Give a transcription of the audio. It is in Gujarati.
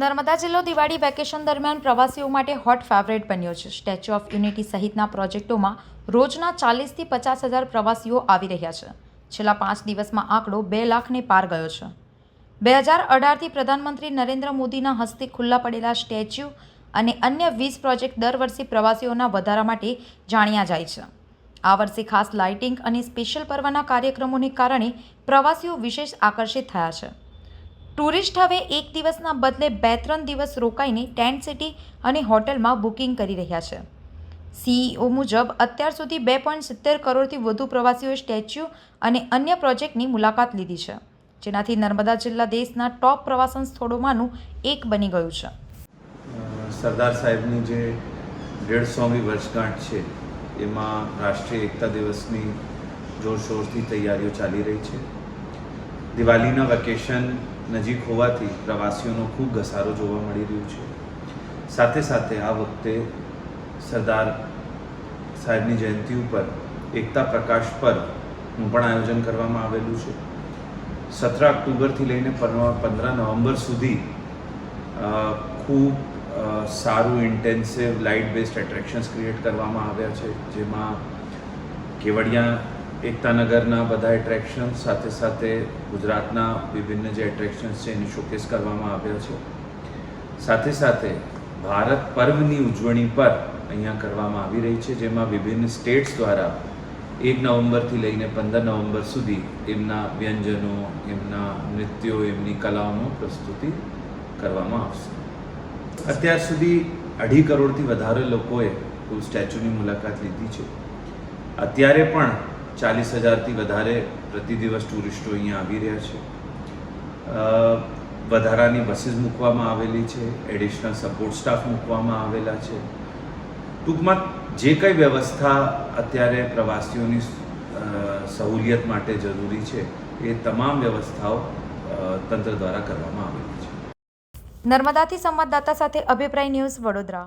નર્મદા જિલ્લો દિવાળી વેકેશન દરમિયાન પ્રવાસીઓ માટે હોટ ફેવરેટ બન્યો છે. સ્ટેચ્યુ ઓફ યુનિટી સહિતના પ્રોજેક્ટોમાં રોજના ચાલીસથી પચાસ હજાર પ્રવાસીઓ આવી રહ્યા છે. છેલ્લા પાંચ દિવસમાં આંકડો બે લાખને પાર ગયો છે. બે હજાર અઢારથી પ્રધાનમંત્રી નરેન્દ્ર મોદીના હસ્તે ખુલ્લા પડેલા સ્ટેચ્યુ અને અન્ય વીસ પ્રોજેક્ટ દર વર્ષે પ્રવાસીઓના વધારા માટે જાણ્યા જાય છે. આ વર્ષે ખાસ લાઇટિંગ અને સ્પેશિયલ પર્વના કાર્યક્રમોને કારણે પ્રવાસીઓ વિશેષ આકર્ષિત થયા છે. ટુરિસ્ટ હવે એક દિવસના બદલે બે ત્રણ દિવસ રોકાઈને ટેન્ટ સિટી અને હોટલમાં બુકિંગ કરી રહ્યા છે. સીઈઓ મુજબ અત્યાર સુધી બે પોઈન્ટ સિત્તેર કરોડથી વધુ પ્રવાસીઓએ સ્ટેચ્યુ અને અન્ય પ્રોજેક્ટની મુલાકાત લીધી છે, જેનાથી નર્મદા જિલ્લા દેશના ટોપ પ્રવાસન સ્થળોમાંનું એક બની ગયું છે. સરદાર સાહેબની જે દેઢસોમી વર્ષગાંઠ છે, એમાં રાષ્ટ્રીય એકતા દિવસની જોરશોરથી તૈયારીઓ ચાલી રહી છે. દિવાળીના વેકેશન નજીક હોવાથી પ્રવાસીઓનો ખૂબ ઘસારો જોવા મળી રહ્યો છે. સાથે સાથે આ વખતે સરદાર સાહેબની જયંતિ ઉપર એકતા પ્રકાશ પરનું પણ આયોજન કરવામાં આવેલું છે. સત્તર ઓક્ટોબરથી લઈને પંદર નવેમ્બર સુધી ખૂબ સારું intensive light based attractions create કરવામાં આવ્યા છે. જેમાં કેવડિયા એકતાનગરના બધા એટ્રેક્શન્સ સાથે સાથે ગુજરાતના વિભિન્ન જે એટ્રેક્શન્સ છે એની શોકેસ કરવામાં આવ્યા છે. સાથે સાથે ભારત પર્વની ઉજવણી પર અહીંયા કરવામાં આવી રહી છે, જેમાં વિભિન્ન સ્ટેટ્સ દ્વારા એક નવેમ્બરથી લઈને પંદર નવેમ્બર સુધી એમના વ્યંજનો, એમના નૃત્યો, એમની કલાઓનો પ્રસ્તુતિ કરવામાં આવશે. અત્યાર સુધી અઢી કરોડથી વધારે લોકોએ સ્ટેચ્યુની મુલાકાત લીધી છે. અત્યારે પણ ચાલીસ હજારથી વધારે પ્રતિ દિવસ ટુરિસ્ટો અહીંયા આવી રહ્યા છે. વધારાની બસીસ મૂકવામાં આવેલી છે, એડિશનલ સપોર્ટ સ્ટાફ મૂકવામાં આવેલા છે. ટૂંકમાં જે કંઈ વ્યવસ્થા અત્યારે પ્રવાસીઓની સહુલિયત માટે જરૂરી છે, એ તમામ વ્યવસ્થાઓ તંત્ર દ્વારા કરવામાં આવેલી છે. નર્મદાથી સંવાદદાતા સાથે અભિપ્રાય ન્યૂઝ વડોદરા.